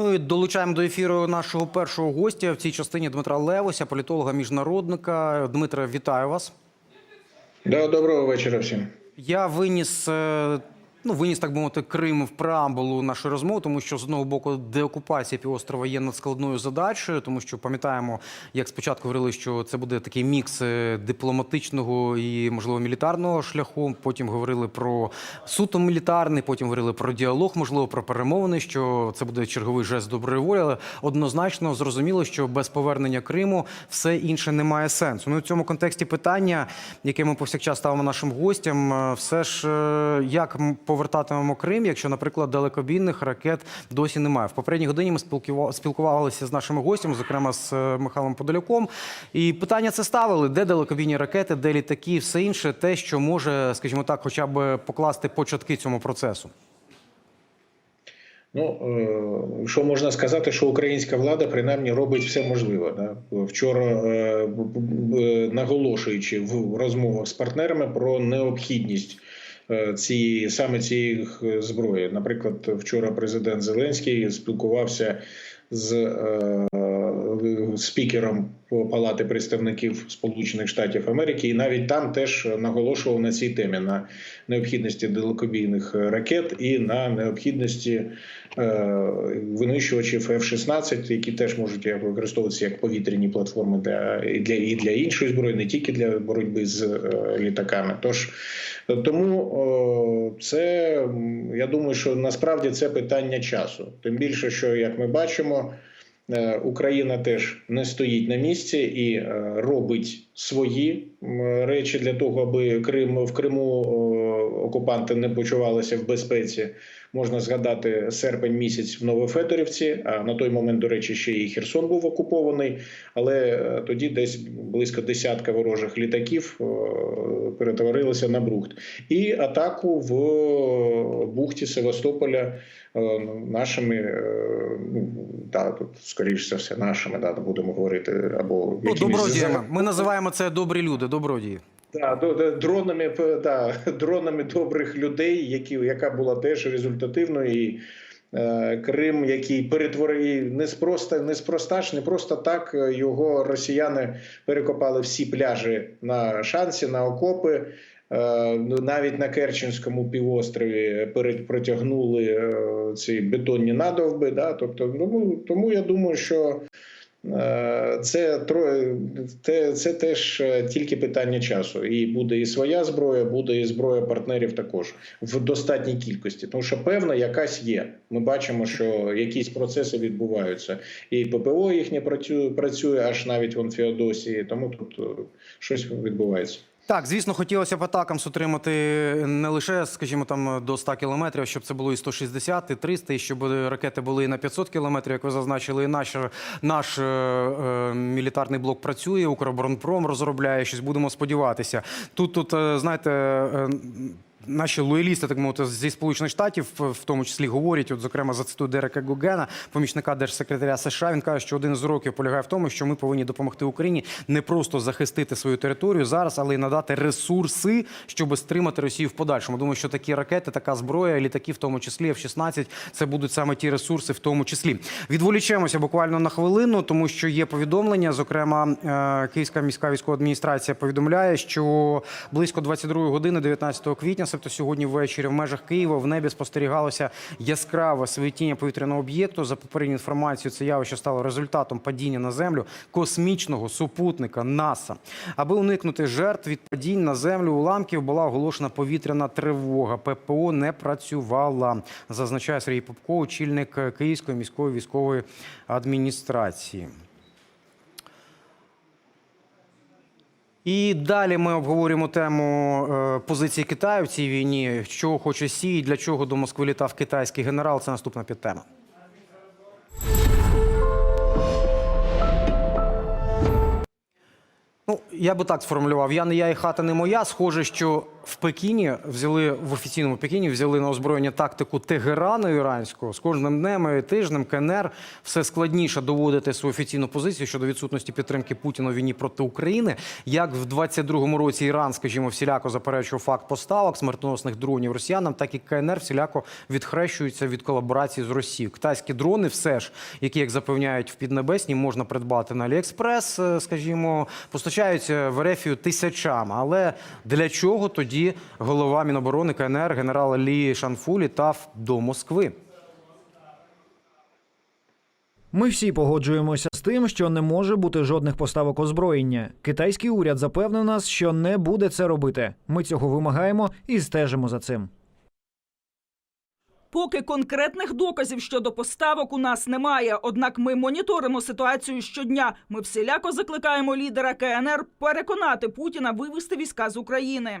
Ну і долучаємо до ефіру нашого першого гостя в цій частині Дмитра Левося, політолога міжнародника. Дмитре, вітаю вас. Да, доброго вечора всім. Я виніс. Ну, виніс, так би мовити, Крим в преамбулу нашої розмови, тому що з одного боку деокупація півострова є надскладною задачею, тому що пам'ятаємо, як спочатку говорили, що це буде такий мікс е, дипломатичного і можливо мілітарного шляху. Потім говорили про суто мілітарний, потім говорили про діалог, можливо, про перемовини, що це буде черговий жест доброї волі. Але однозначно зрозуміло, що без повернення Криму все інше не має сенсу. Ну в цьому контексті питання, яке ми повсякчас ставимо нашим гостям, е, все ж е, як м- повертатимемо Крим, якщо, наприклад, далекобійних ракет досі немає. В попередній годині ми спілкува- спілкувалися з нашими гостями, зокрема з е, Михайлом Подоляком. І питання це ставили: де далекобійні ракети, де літаки, все інше, те, що може, скажімо так, хоча б покласти початки цьому процесу. Ну е, що можна сказати, що українська влада принаймні робить все можливе. Да? Вчора е, наголошуючи в розмовах з партнерами про необхідність. Е, Цієї саме цієї е, зброї, наприклад, вчора президент Зеленський спілкувався з е, спікером Палати представників Сполучених Штатів Америки, і навіть там теж наголошував на цій темі на необхідності далекобійних ракет і на необхідності е, винищувачів F-16, які теж можуть використовуватися як повітряні платформи для і для і для іншої зброї, не тільки для боротьби з е, літаками. Тож тому це я думаю, що насправді це питання часу. Тим більше, що як ми бачимо. Е, Україна теж не стоїть на місці і е, робить свої речі для того, аби Крим в Криму окупанти не почувалися в безпеці. Можна згадати серпень місяць в Новофедорівці. А на той момент, до речі, ще і Херсон був окупований. Але е, тоді десь близько десятка ворожих літаків е, перетворилися на брухт. І атаку в бухті Севастополя е, нашими ну, да, тут скоріш за все нашими, да, будемо говорити, або Ну, добродіями. Ми називаємо це добрі люди, добродії. Да, дронами, п- да, дронами добрих людей, які, яка була теж результативною. І е, Крим, який перетворив неспроста, неспроста ж, не просто так е, його росіяни перекопали всі пляжі на шансі, на окопи. Е, ну, Навіть на Керченському півострові протягнули е, ці бетонні надовби. Да? Тобто, тому, тому я думаю, що Е, Це троє це теж е, тільки питання часу. І буде і своя зброя, буде і зброя партнерів також в достатній кількості. Тому що певна якась є. Ми бачимо, що якісь процеси відбуваються, і ППО їхнє працює, працює аж навіть в Феодосії. Тому тут е, щось відбувається. Так, звісно, хотілося б атакам отримати не лише, скажімо, там до 100 кілометрів, щоб це було і 160, і 300, і щоб ракети були і на 500 кілометрів, як ви зазначили. І наш, наш е, е, мілітарний блок працює, Укроборонпром розробляє щось. Будемо сподіватися. Тут, тут е, знаєте. е, Наші лоялісти, так мовити, зі сполучених штатів, в тому числі говорять, от зокрема зацитую Дерека Гогена, помічника держсекретаря США. Він каже, що один з років полягає в тому, що ми повинні допомогти Україні не просто захистити свою територію зараз, але й надати ресурси, щоб стримати Росію в подальшому. Думаю, що такі ракети, така зброя, літаки, в тому числі F-16, це будуть саме ті ресурси, в тому числі. Відволічемося буквально на хвилину, тому що є повідомлення. Зокрема, е, Київська міська військова адміністрація повідомляє, що близько 22 години 19 квітня, тобто сьогодні ввечері, в межах Києва в небі спостерігалося яскраве світіння повітряного об'єкту. За попередньою інформацією, це явище стало результатом падіння на землю космічного супутника НАСА. Аби уникнути жертв від падінь на землю уламків, була оголошена повітряна тривога. ППО не працювала, зазначає Сергій Попко, очільник Київської міської військової адміністрації. І далі ми обговорюємо тему е, позиції Китаю в цій війні. Що хоче Сі, і для чого до Москви літав китайський генерал. Це наступна підтема. Ну, я би так сформулював: я не я і хата не моя. Схоже, що в Пекіні взяли в офіційному Пекіні взяли на озброєння тактику Тегерану іранського. З кожним днем і тижнем КНР все складніше доводити свою офіційну позицію щодо відсутності підтримки Путіна у війні проти України. Як в 22-му році Іран, скажімо, всіляко заперечував факт поставок смертоносних дронів росіянам, так і КНР всіляко відхрещується від колаборації з Росією. Китайські дрони, все ж, які, як запевняють в Піднебесні, можна придбати на Аліекспрес, е, скажімо, постачаються в Ерефію тисячами. Але для чого тоді голова Міноборони КНР генерал Лі Шанфу літав до Москви? Ми всі погоджуємося з тим, що не може бути жодних поставок озброєння. Китайський уряд запевнив нас, що не буде це робити. Ми цього вимагаємо і стежимо за цим. Поки конкретних доказів щодо поставок у нас немає. Однак ми моніторимо ситуацію щодня. Ми всіляко закликаємо лідера КНР переконати Путіна вивести війська з України.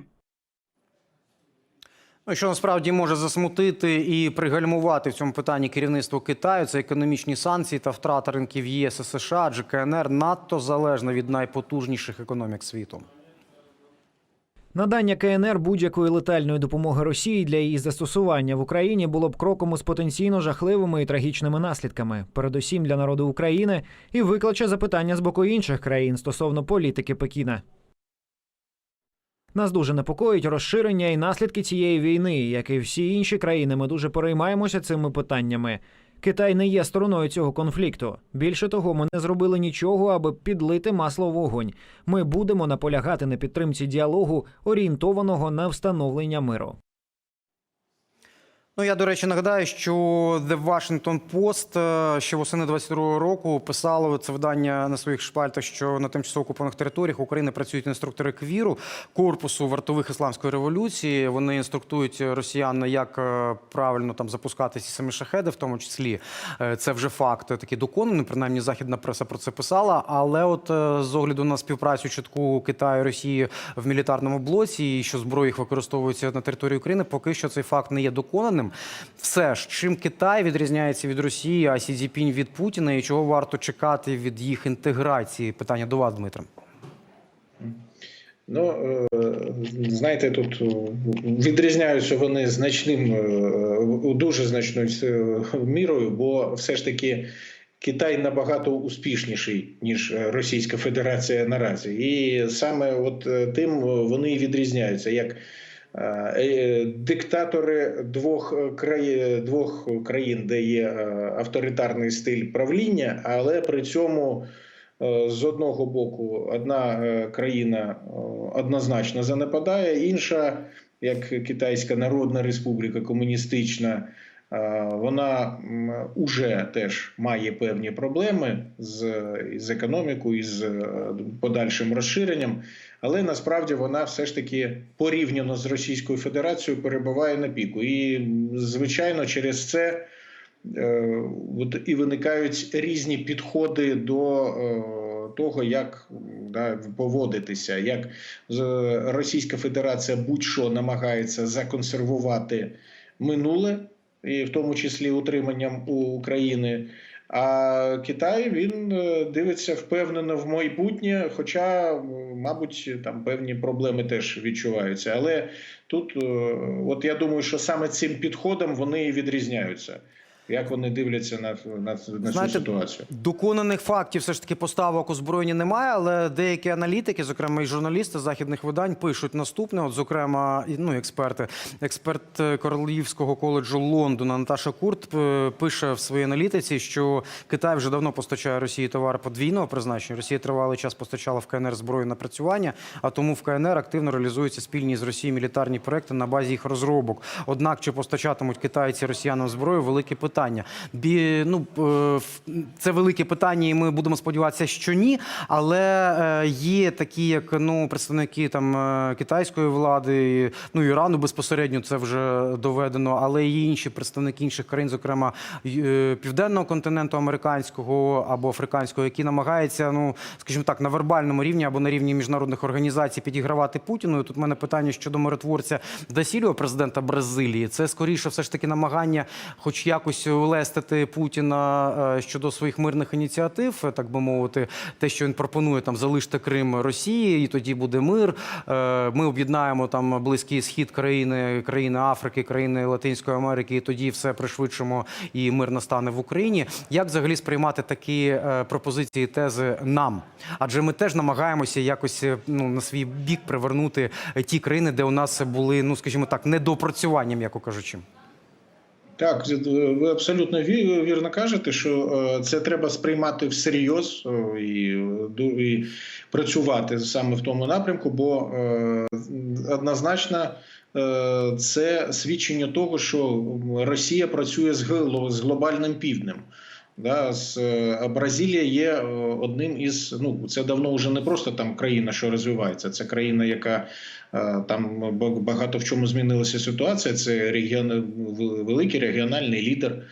Ну, що насправді може засмутити і пригальмувати в цьому питанні керівництво Китаю, це економічні санкції та втрата ринків ЄС і США, адже КНР надто залежна від найпотужніших економік світу. Надання КНР будь-якої летальної допомоги Росії для її застосування в Україні було б кроком із потенційно жахливими і трагічними наслідками, передусім для народу України, і викличе запитання з боку інших країн стосовно політики Пекіна. Нас дуже непокоїть розширення і наслідки цієї війни, як і всі інші країни. Ми дуже переймаємося цими питаннями. Китай не є стороною цього конфлікту. Більше того, ми не зробили нічого, аби підлити масло в вогонь. Ми будемо наполягати на підтримці діалогу, орієнтованого на встановлення миру. Ну я до речі нагадаю, що The Washington Post е, ще восени 22 року писало це видання на своїх шпальтах, що на тимчасово окупованих територіях України працюють інструктори квіру корпусу вартових ісламської революції. Вони інструктують росіян, як е, правильно там запускати ці самі шахеди, в тому числі Е, це вже факт такий доконаний. Принаймні західна преса про це писала. Але от з огляду на співпрацю чітку Китаю і Росії в мілітарному блоці, і що зброї їх використовується на території України, поки що цей факт не є доконаним. Все ж чим Китай відрізняється від Росії, а Сі Цзіпінь від Путіна, і чого варто чекати від їх інтеграції? Питання до вас, Дмитро. Ну, е, знаєте, тут е, відрізняються вони значним, е, дуже значною мірою, бо все ж таки Китай набагато успішніший, ніж Російська Федерація наразі. І саме от тим вони відрізняються. як Диктатори двох країн, двох країн, де є е, авторитарний стиль правління, але при цьому Е, з одного боку одна е, країна е, однозначно занепадає, інша, як Китайська Народна Республіка Комуністична, вона м, уже теж має певні проблеми з, з економікою, з подальшим розширенням, але насправді вона все ж таки порівняно з Російською Федерацією перебуває на піку. І, звичайно, через це. Е, от і виникають різні підходи до е, того, як да, поводитися, як Російська Федерація будь-що намагається законсервувати минуле, і в тому числі утриманням у України. А Китай він е, дивиться впевнено в майбутнє, хоча, мабуть, там певні проблеми теж відчуваються. Але тут, е, от я думаю, що саме цим підходом вони і відрізняються. Як вони дивляться на, на, на цю ситуацію? Доконаних фактів все ж таки поставок озброєння немає, але деякі аналітики, зокрема і журналісти західних видань, пишуть наступне. От, зокрема, ну, експерти, експерт е, Королівського коледжу Лондона Наташа Курт е, пише в своїй аналітиці, що Китай вже давно постачає Росії товари подвійного призначення. Росія тривалий час постачала в КНР зброю напрацювання, а тому в КНР активно реалізуються спільні з Росією мілітарні проекти на базі їх розробок. Однак, чи постачатимуть китайці росіянам зброю, велике питання. Бі, ну, е, це велике питання, і ми будемо сподіватися, що ні. Але е, є такі, як ну, представники там е, китайської влади, ну Ірану безпосередньо це вже доведено, але є інші представники інших країн, зокрема південного континенту американського або африканського, які намагаються, ну скажімо так, на вербальному рівні або на рівні міжнародних організацій підігравати Путіну. І Тут в мене питання щодо миротворця Дасіліо, президента Бразилії. Це скоріше все ж таки намагання, хоч якось лестити Путіна е, щодо своїх мирних ініціатив, е, так би мовити, те, що він пропонує там залишити Крим Росії, і тоді буде мир. Е, Ми об'єднаємо там близький схід країни, країни Африки, країни Латинської Америки, і тоді все пришвидшимо і мир настане в Україні. Як взагалі сприймати такі пропозиції, тези нам? Адже ми теж намагаємося якось ну на свій бік привернути ті країни, де у нас були, ну скажімо так, недоопрацювання, м'яко кажучи. Так, ви абсолютно вірно кажете, що е, це треба сприймати всерйоз е, і, і працювати саме в тому напрямку, бо е, однозначно е, це свідчення того, що Росія працює з гло- з глобальним півднем. Да, з, е, Бразилія є е, одним із ну це давно вже не просто там країна, що розвивається. Це країна, яка е, там багато в чому змінилася ситуація. Це регіон великий регіональний лідер,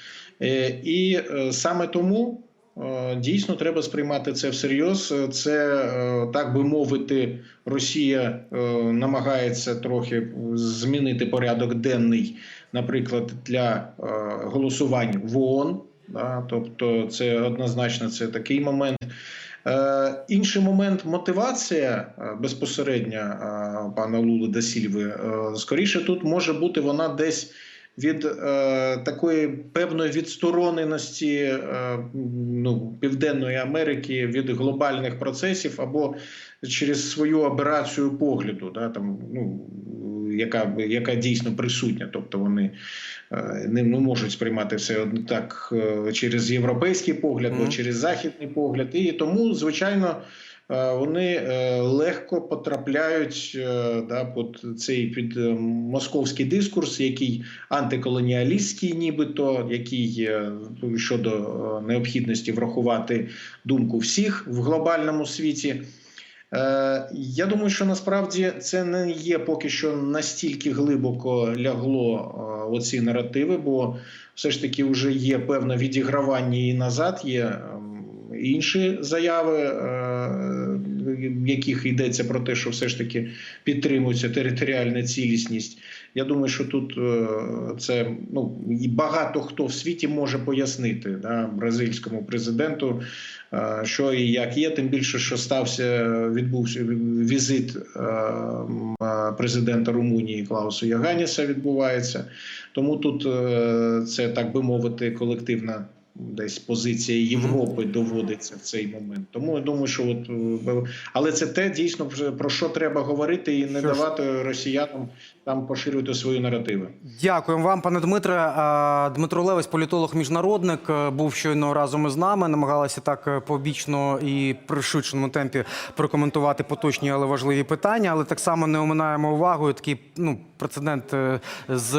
Е, і е, саме тому. е, Дійсно, треба сприймати це всерйоз. Це е, так би мовити, Росія е, намагається трохи змінити порядок денний, наприклад, для е, голосувань в ООН. Тобто, це однозначно це такий момент. Е, інший момент мотивація е, безпосередньо е, пана Лули да Сільви. Скоріше тут може бути вона десь від такої певної відстороненості ну, Південної Америки від глобальних процесів або через свою аберацію погляду, да, там, ну, яка, яка дійсно присутня. Тобто вони е, не, можуть сприймати все одно так е, через європейський погляд, Мгм. або через західний погляд. І тому, звичайно, е, вони легко потрапляють да, під цей під московський дискурс, який антиколоніалістський, нібито, який щодо необхідності врахувати думку всіх в глобальному світі. Е, Я думаю, що насправді це не є поки що настільки глибоко лягло е, оці наративи, бо все ж таки вже є певне відігравання і назад. Є ем, інші заяви, е, в яких йдеться про те, що все ж таки підтримується територіальна цілісність. Я думаю, що тут е, це ну багато хто в світі може пояснити да, бразильському президенту, е, що і як є. Тим більше, що стався відбувся візит е, президента Румунії Клауса Яганіса. Відбувається. Тому тут це так би мовити, колективна. Десь позиція Європи доводиться в цей момент. Тому я думаю, що от е, але це те дійсно вже про що треба говорити і не Що ж. давати росіянам там поширювати свої наративи. Дякуємо вам, пане Дмитре. Дмитро Левесь, політолог, міжнародник, е, був щойно разом із нами. Намагалися так е, побічно і при швидшому темпі прокоментувати поточні, але важливі питання. Але так само не оминаємо увагою. Такий ну прецедент з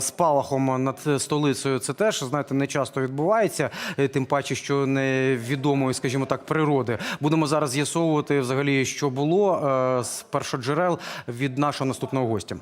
спалахом над столицею. Це теж знаєте, не часто відбувається. Е, Тим паче, що невідомої, скажімо так, природи. Будемо зараз з'ясовувати взагалі, що було е, з першоджерел від нашого наступного гостя.